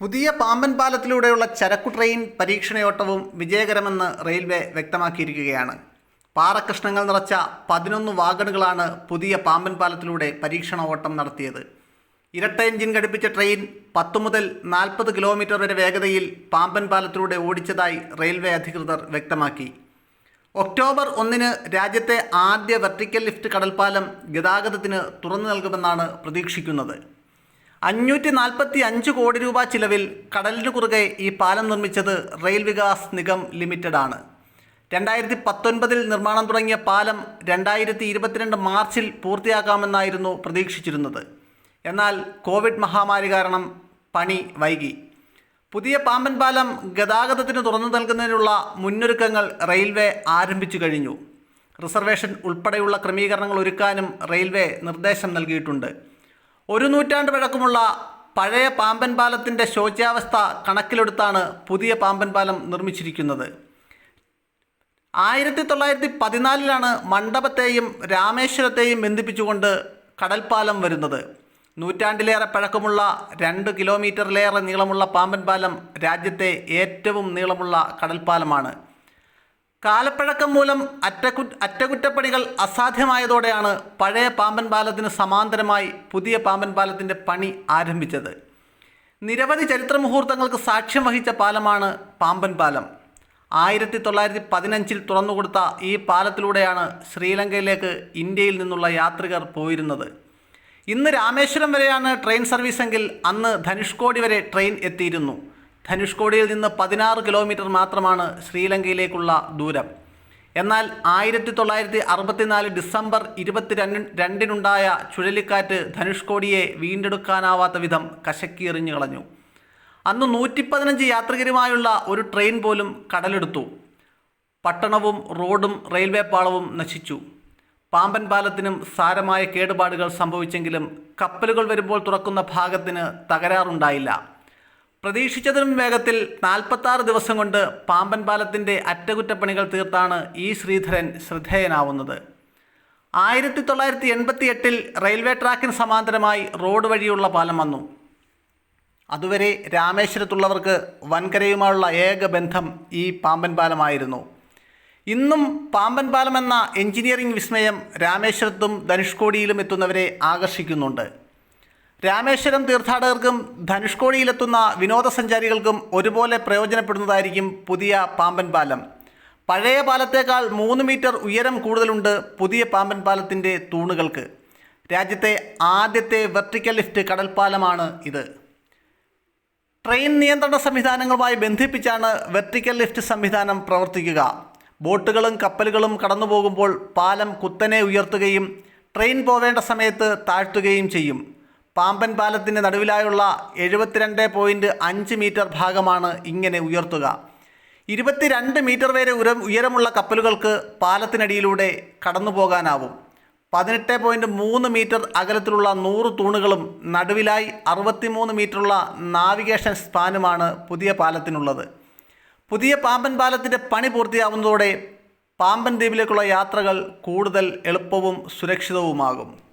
പുതിയ പാമ്പൻ പാലത്തിലൂടെയുള്ള ചരക്കു train പരീക്ഷണയോട്ടവും വിജയകരമെന്ന് railway വ്യക്തമാക്കിയിരിക്കുകയാണ്. പാറക്കഷ്ണങ്ങൾ നിറച്ച പതിനൊന്ന് വാഗണുകളാണ് പുതിയ പാമ്പൻ പാലത്തിലൂടെ പരീക്ഷണ ഓട്ടം നടത്തിയത്. ഇരട്ട എഞ്ചിൻ ഘടിപ്പിച്ച ട്രെയിൻ പത്ത് മുതൽ നാൽപ്പത് കിലോമീറ്റർ വരെ വേഗതയിൽ പാമ്പൻ പാലത്തിലൂടെ ഓടിച്ചതായി റെയിൽവേ അധികൃതർ വ്യക്തമാക്കി. ഒക്ടോബർ ഒന്നിന് രാജ്യത്തെ ആദ്യ വെർട്ടിക്കൽ ലിഫ്റ്റ് കടൽപ്പാലം ഗതാഗതത്തിന് തുറന്നു നൽകുമെന്നാണ് പ്രതീക്ഷിക്കുന്നത്. അഞ്ഞൂറ്റി നാൽപ്പത്തി അഞ്ച് കോടി രൂപ ചിലവിൽ കടലിന് കുറുകെ ഈ പാലം നിർമ്മിച്ചത് റെയിൽ വികാസ് നിഗം ലിമിറ്റഡ് ആണ് രണ്ടായിരത്തി പത്തൊൻപതിൽ നിർമ്മാണം തുടങ്ങിയ പാലം രണ്ടായിരത്തി ഇരുപത്തിരണ്ട് മാർച്ചിൽ പൂർത്തിയാക്കാമെന്നായിരുന്നു പ്രതീക്ഷിച്ചിരുന്നത്. എന്നാൽ കോവിഡ് മഹാമാരി കാരണം പണി വൈകി. പുതിയ പാമ്പൻ പാലം ഗതാഗതത്തിന് തുറന്നു നൽകുന്നതിനുള്ള മുന്നൊരുക്കങ്ങൾ റെയിൽവേ ആരംഭിച്ചു കഴിഞ്ഞു. റിസർവേഷൻ ഉൾപ്പെടെയുള്ള ക്രമീകരണങ്ങൾ ഒരുക്കാനും റെയിൽവേ നിർദ്ദേശം നൽകിയിട്ടുണ്ട്. ഒരു നൂറ്റാണ്ട് പഴക്കമുള്ള പഴയ പാമ്പൻ പാലത്തിന്റെ ശോച്യാവസ്ഥ കണക്കിലെടുത്താണ് പുതിയ പാമ്പൻ പാലം നിർമ്മിച്ചിരിക്കുന്നത്. ആയിരത്തി തൊള്ളായിരത്തി പതിനാലിലാണ് മണ്ഡപത്തെയും രാമേശ്വരത്തെയും ബന്ധിപ്പിച്ചുകൊണ്ട് കടൽപ്പാലം വരുന്നത്. നൂറ്റാണ്ടിലേറെ പഴക്കമുള്ള രണ്ട് കിലോമീറ്ററിലേറെ നീളമുള്ള പാമ്പൻ പാലം രാജ്യത്തെ ഏറ്റവും നീളമുള്ള കടൽപ്പാലമാണ്. കാലപ്പഴക്കം മൂലം അറ്റകു അറ്റകുറ്റപ്പണികൾ അസാധ്യമായതോടെയാണ് പഴയ പാമ്പൻ പാലത്തിന് സമാന്തരമായി പുതിയ പാമ്പൻ പാലത്തിന്റെ പണി ആരംഭിച്ചത്. നിരവധി ചരിത്ര മുഹൂർത്തങ്ങൾക്ക് സാക്ഷ്യം വഹിച്ച പാലമാണ് പാമ്പൻ പാലം. ആയിരത്തി തൊള്ളായിരത്തി പതിനഞ്ചിൽ തുറന്നുകൊടുത്ത ഈ പാലത്തിലൂടെയാണ് ശ്രീലങ്കയിലേക്ക് ഇന്ത്യയിൽ നിന്നുള്ള യാത്രികർ പോയിരുന്നത്. ഇന്ന് രാമേശ്വരം വരെയാണ് ട്രെയിൻ സർവീസെങ്കിൽ അന്ന് ധനുഷ്കോടി വരെ ട്രെയിൻ എത്തിയിരുന്നു. ധനുഷ്കോടിയിൽ നിന്ന് പതിനാറ് കിലോമീറ്റർ മാത്രമാണ് ശ്രീലങ്കയിലേക്കുള്ള ദൂരം. എന്നാൽ ആയിരത്തി തൊള്ളായിരത്തി അറുപത്തിനാല് ഡിസംബർ ഇരുപത്തിരണ്ട് രണ്ടിനുണ്ടായ ചുഴലിക്കാറ്റ് ധനുഷ്കോടിയെ വീണ്ടെടുക്കാനാവാത്ത വിധം കശക്കിയെറിഞ്ഞു കളഞ്ഞു. അന്ന് നൂറ്റി പതിനഞ്ച് യാത്രികരുമായുള്ള ഒരു ട്രെയിൻ പോലും കടലെടുത്തു. പട്ടണവും റോഡും റെയിൽവേ പാളവും നശിച്ചു. പാമ്പൻ പാലത്തിനും സാരമായ കേടുപാടുകൾ സംഭവിച്ചെങ്കിലും കപ്പലുകൾ വരുമ്പോൾ തുറക്കുന്ന ഭാഗത്തിന് തകരാറുണ്ടായില്ല. പ്രതീക്ഷിച്ചതിനും വേഗത്തിൽ നാൽപ്പത്താറ് ദിവസം കൊണ്ട് പാമ്പൻ പാലത്തിന്റെ അറ്റകുറ്റപ്പണികൾ തീർത്താണ് ഈ ശ്രീധരൻ ശ്രദ്ധേയനാവുന്നത്. ആയിരത്തി തൊള്ളായിരത്തി എൺപത്തി എട്ടിൽ റെയിൽവേ ട്രാക്കിന് സമാന്തരമായി റോഡ് വഴിയുള്ള പാലം വന്നു. അതുവരെ രാമേശ്വരത്തുള്ളവർക്ക് വൻകരയുമായുള്ള ഏക ബന്ധം ഈ പാമ്പൻ പാലമായിരുന്നു. ഇന്നും പാമ്പൻ പാലം എന്ന എഞ്ചിനീയറിംഗ് വിസ്മയം രാമേശ്വരത്തും ധനുഷ്കോടിയിലും എത്തുന്നവരെ ആകർഷിക്കുന്നുണ്ട്. രാമേശ്വരം തീർത്ഥാടകർക്കും ധനുഷ്കോടിയിലെത്തുന്ന വിനോദസഞ്ചാരികൾക്കും ഒരുപോലെ പ്രയോജനപ്പെടുന്നതായിരിക്കും പുതിയ പാമ്പൻ പാലം. പഴയ പാലത്തേക്കാൾ മൂന്ന് മീറ്റർ ഉയരം കൂടുതലുണ്ട് പുതിയ പാമ്പൻ പാലത്തിന്റെ തൂണുകൾക്ക്. രാജ്യത്തെ ആദ്യത്തെ വെർട്ടിക്കൽ ലിഫ്റ്റ് കടൽപ്പാലമാണ് ഇത്. ട്രെയിൻ നിയന്ത്രണ സംവിധാനങ്ങളുമായി ബന്ധിപ്പിച്ചാണ് വെർട്ടിക്കൽ ലിഫ്റ്റ് സംവിധാനം പ്രവർത്തിക്കുക. ബോട്ടുകളും കപ്പലുകളും കടന്നു പോകുമ്പോൾ പാലം കുത്തനെ ഉയർത്തുകയും ട്രെയിൻ പോവേണ്ട സമയത്ത് താഴ്ത്തുകയും ചെയ്യും. പാമ്പൻ പാലത്തിന്റെ നടുവിലായുള്ള എഴുപത്തിരണ്ട് പോയിന്റ് അഞ്ച് മീറ്റർ ഭാഗമാണ് ഇങ്ങനെ ഉയർത്തുക. ഇരുപത്തിരണ്ട് മീറ്റർ വരെ ഉയരം ഉയരമുള്ള കപ്പലുകൾക്ക് പാലത്തിനടിയിലൂടെ കടന്നു പോകാനാവും പതിനെട്ട് പോയിന്റ് മൂന്ന് മീറ്റർ അകലത്തിലുള്ള നൂറ് തൂണുകളും നടുവിലായി അറുപത്തിമൂന്ന് മീറ്ററുള്ള നാവിഗേഷൻ സ്പാനുമാണ് പുതിയ പാലത്തിനുള്ളത്. പുതിയ പാമ്പൻ പാലത്തിന്റെ പണി പൂർത്തിയാവുന്നതോടെ പാമ്പൻ ദ്വീപിലേക്കുള്ള യാത്രകൾ കൂടുതൽ എളുപ്പവും സുരക്ഷിതവുമാകും.